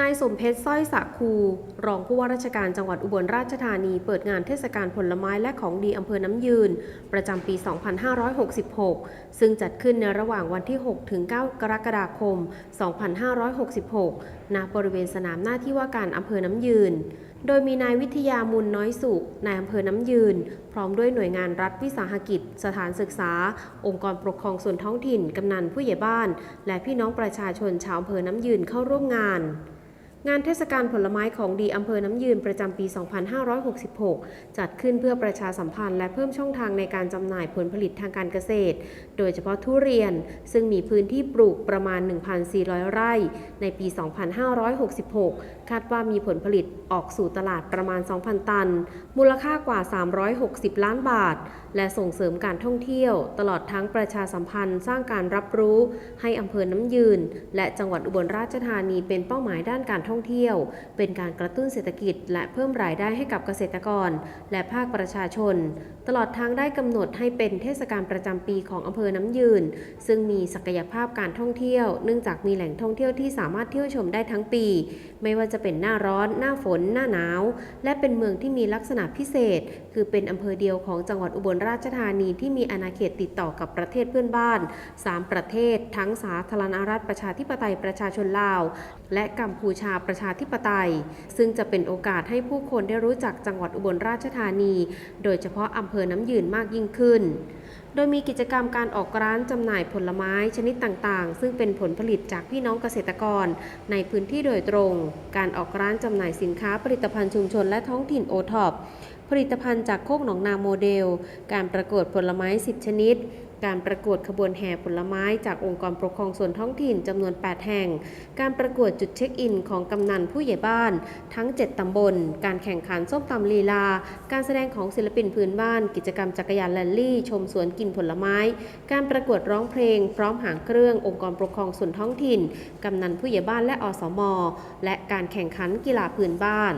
นายสมเพชรสร้อยสะคู รองผู้ว่าราชการจังหวัดอุบลราชธานี เปิดงานเทศกาลผลไม้และของดีอำเภอน้ำยืน ประจำปี 2566 ซึ่งจัดขึ้นในระหว่างวันที่ 6 ถึง 9 กรกฎาคม 2566 ณ บริเวณสนามหน้าที่ว่าการอำเภอน้ำยืน โดยมีนายวิทยามูลน้อยสุข นายอำเภอน้ำยืน พร้อมด้วยหน่วยงานรัฐวิสาหกิจ สถานศึกษา องค์กรปกครองส่วนท้องถิ่น กำนันผู้ใหญ่บ้าน และพี่น้องประชาชนชาวอำเภอน้ำยืนเข้าร่วมงาน งานเทศกาลผลไม้ของดีอำเภอน้ำยืนประจำปี 2566 จัดขึ้นเพื่อประชาสัมพันธ์และเพิ่มช่องทางในการจำหน่ายผลผลิตทางการเกษตร โดยเฉพาะทุเรียน ซึ่งมีพื้นที่ปลูกประมาณ 1,400 ไร่ ในปี 2566 คาดว่ามีผลผลิตออกสู่ตลาดประมาณ 2,000 ตัน มูลค่ากว่า 360 ล้านบาท และส่งเสริมการท่องเที่ยว ตลอดทั้งประชาสัมพันธ์สร้างการรับรู้ ให้อำเภอน้ำยืน และจังหวัดอุบลราชธานีเป็นเป้าหมายด้านการท่องเที่ยว เป็นการกระตุ้นเศรษฐกิจ และเพิ่มรายได้ให้กับเกษตรกร และภาคประชาชน ตลอดทั้งได้กำหนดให้เป็นเทศกาลประจำปีของอำเภอน้ำยืน ซึ่งมีศักยภาพการท่องเที่ยว เนื่องจากมีแหล่งท่องเที่ยวที่สามารถเที่ยวชมได้ทั้งปี ไม่ว่าจะเป็นหน้าร้อน หน้าฝน หน้าหนาว และเป็นเมืองที่มีลักษณะพิเศษ คือเป็นอำเภอเดียวของจังหวัดอุบลราชธานีที่มีอาณาเขตติดต่อกับประเทศเพื่อนบ้าน 3 ประเทศ ทั้งสาธารณรัฐประชาธิปไตยประชาชนลาว และกัมพูชาประชาธิปไตย ซึ่งจะเป็นโอกาสให้ผู้คนได้รู้จักจังหวัดอุบลราชธานี โดยเฉพาะอำเภอน้ำยืนมากยิ่งขึ้น โดยมีกิจกรรมการออกร้านจำหน่ายผลไม้ชนิดต่างๆ ซึ่งเป็นผลผลิตจากพี่น้องเกษตรกร ในพื้นที่โดยตรง การออกร้านจำหน่ายสินค้าผลิตภัณฑ์ชุมชนและท้องถิ่นโอท็อปผลิตภัณฑ์จากโคกหนองนาโมเดล การประกวดผลไม้ 10 ชนิด การประกวดขบวนแห่ผลไม้จากองค์กรปกครองส่วนท้องถิ่นจำนวน 8 แห่ง การประกวดจุดเช็คอินของกำนันผู้ใหญ่บ้าน ทั้ง 7 ตำบล การแข่งขันส้มตำลีลา การแสดงของศิลปินพื้นบ้าน กิจกรรมจักรยานแรลลี่ ชมสวนกินผลไม้ การประกวดร้องเพลง พร้อมหางเครื่ององค์กรปกครองส่วนท้องถิ่น กำนันผู้ใหญ่บ้านและอสม และการแข่งขันกีฬาพื้นบ้าน